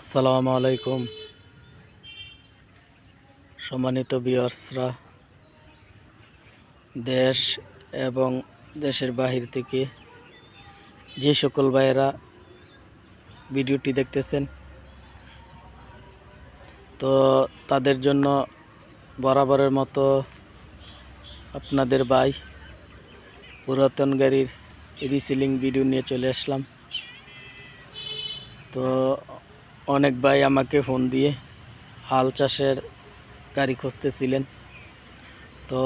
আসসালামু আলাইকুম। সম্মানিত বিয়ার্সরা দেশ এবং দেশের বাহির থেকে যে সকল ভাইয়েরা ভিডিওটি দেখতেছেন, তো তাদের জন্য বরাবরের মতো আপনাদের ভাই পুরাতন গাড়ির রিসিলিং ভিডিও নিয়ে চলে আসলাম। তো অনেক ভাই আমাকে ফোন দিয়ে হাল চাষের গাড়ি খুঁজতেছিলেন। তো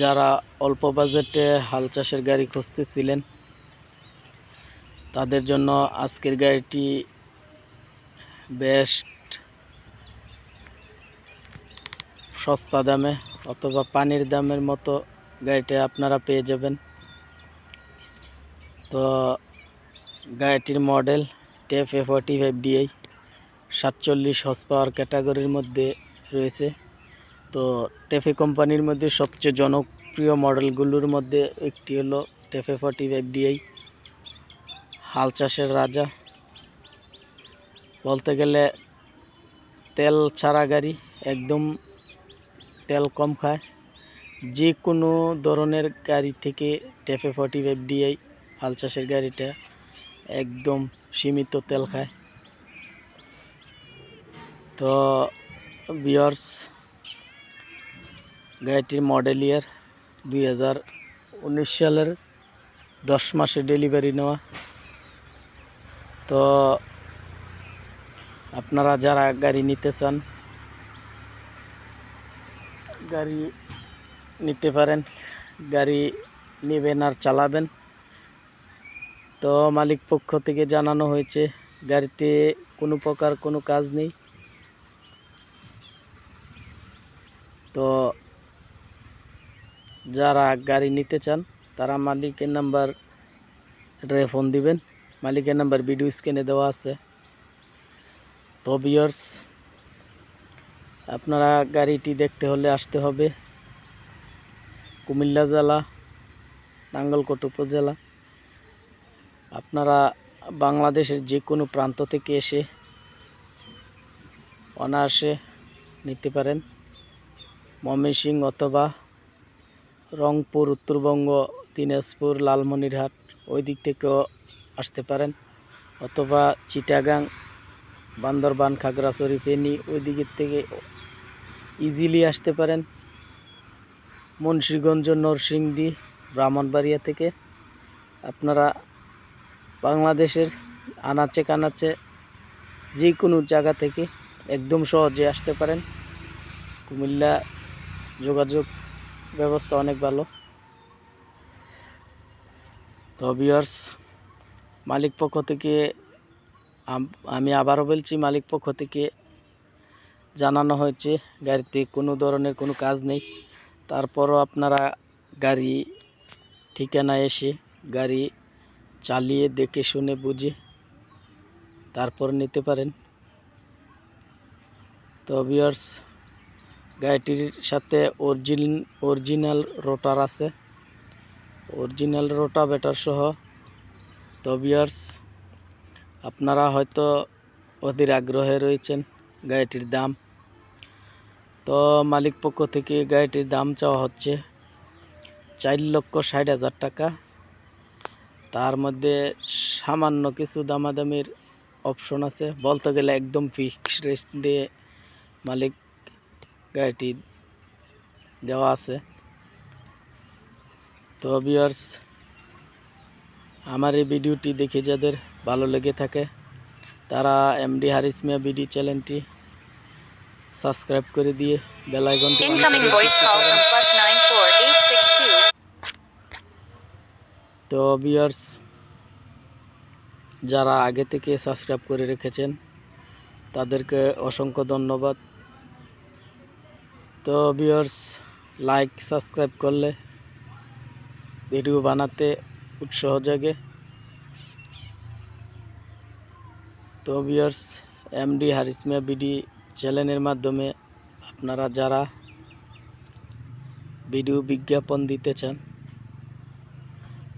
যারা অল্প বাজেটে হাল চাষের গাড়ি খুঁজতেছিলেন, তাদের জন্য আজকের গাড়িটি বেস্ট সস্তা দামে অথবা পানির দামের মতো গাড়িটা আপনারা পেয়ে যাবেন। তো গাড়িটির মডেল টেফ এ ফর্টি ফাইভ ডিআই সাতচল্লিশ হর্স পাওয়ার ক্যাটাগরির মধ্যে রয়েছে। তো টেফে কোম্পানির মধ্যে সবচেয়ে জনপ্রিয় মডেলগুলোর মধ্যে একটি হলো টেফে ফর্টি ফাইভ ডিআই হাল চাষের রাজা। বলতে গেলে তেল ছাড়া গাড়ি একদম তেল কম খায়। যে কোনো ধরনের গাড়ি থেকে টেফে ফর্টি ফাইভ ডিআই হাল চাষের গাড়িটা একদম সীমিত তেল খায়। তো বিয়ার্স গাড়িটির মডেল ইয়ার দুই হাজার উনিশ সালের দশ মাসে ডেলিভারি নেওয়া। তো আপনারা যারা গাড়ি নিতে চান, গাড়ি নিতে পারেন, গাড়ি নেবেন আর চালাবেন। তো মালিক পক্ষ থেকে জানানো হয়েছে, গাড়িতে কোনো প্রকার কোনো কাজ নেই। তো যারা গাড়ি নিতে চান, তারা মালিকের নাম্বার ফোন দিবেন। মালিকের নাম্বার ভিডিও স্ক্রিনে দেওয়া আছে। তো বিয়ার্স আপনারা গাড়িটি দেখতে হলে আসতে হবে। কুমিল্লা জেলা, নাঙ্গলকোট উপজেলা। আপনারা বাংলাদেশের যে কোনো প্রান্ত থেকে এসে অনায়াসে নিতে পারেন। ময়মনসিংহ অথবা রংপুর, উত্তরবঙ্গ, দিনাজপুর, লালমনিরহাট ওই দিক থেকেও আসতে পারেন। অথবা চিটাগাং, বান্দরবান, খাগড়াছড়ি, ফেনী ওই দিকের থেকে ইজিলি আসতে পারেন। মুন্সীগঞ্জ, নরসিংদী, ব্রাহ্মণবাড়িয়া থেকে আপনারা বাংলাদেশের আনাচে কানাচে যে কোনো জায়গা থেকে একদম সহজে আসতে পারেন। কুমিল্লা যোগাযোগ ব্যবস্থা অনেক ভালো। তো ভিউয়ার্স মালিক পক্ষ থেকে আমি আবারও বলছি, মালিক পক্ষ থেকে জানানো হয়েছে, গাড়িতে কোনো ধরনের কোনো কাজ নেই। তারপরও আপনারা গাড়ি ঠিকানা এসে গাড়ি চালিয়ে দেখে শুনে বুঝে তারপর নিতে পারেন। তো ভিউয়ার্স গাড়িটির সাথে অরিজিন অরিজিনাল রোটার আছে। অরিজিনাল রোটা বেটার সহ। তো ভিউয়ার্স আপনারা হয়তো অধীর আগ্রহে রয়েছেন গাড়িটির দাম। তো মালিক পক্ষ থেকে গাড়িটির দাম চাওয়া হচ্ছে চার লক্ষ ষাট হাজার টাকা। তার মধ্যে সামান্য কিছু দামাদামির অপশন আছে বলতে গেলে একদম ফিক্স রেস্টে মালিক গাড়িটি দেওয়া আছে তো ভিউয়ার্স আমার এই ভিডিওটি দেখে যাদের ভালো লেগে থাকে তারা এমডি হারিস মিয়া বিডি চ্যানেলটি সাবস্ক্রাইব করে দিয়ে বেল আইকনটি nine four eight six two. তো ভিউয়ার্স যারা আগে থেকে সাবস্ক্রাইব করে রেখেছেন, তাদেরকে অসংখ্য ধন্যবাদ। তো ভিউয়ার্স লাইক সাবস্ক্রাইব করলে ভিডিও বানাতে উৎসাহ জাগে। তো ভিউয়ার্স এমডি হারিসমিয়া বিডি চ্যানেলের মাধ্যমে আপনারা যারা ভিডিও বিজ্ঞাপন দিতে চান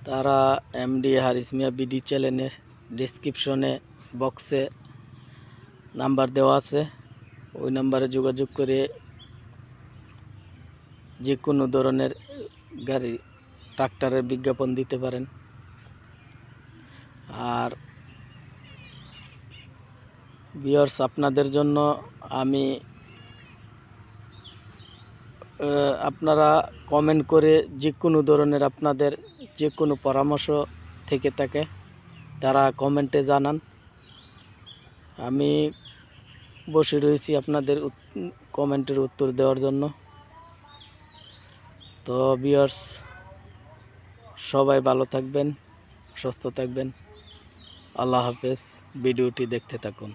তারা এমডি হারিস মিয়া বিডি চ্যানেলের ডিসক্রিপশনে বক্সে নাম্বার দেওয়া আছে। ওই নাম্বারে যোগাযোগ করে যে কোনো ধরনের গাড়ি ট্রাক্টরের বিজ্ঞাপন দিতে পারেন। আর বিয়ার্স আপনাদের জন্য আমি আপনারা কমেন্ট করে যে কোনো ধরনের আপনাদের যে কোনো পরামর্শ থেকে থাকে তারা কমেন্টে জানান। আমি বসে রয়েছি আপনাদের কমেন্টের উত্তর দেওয়ার জন্য। তো বিয়ার্স সবাই ভালো থাকবেন, সুস্থ থাকবেন। আল্লাহ হাফেজ, ভিডিওটি দেখতে থাকুন।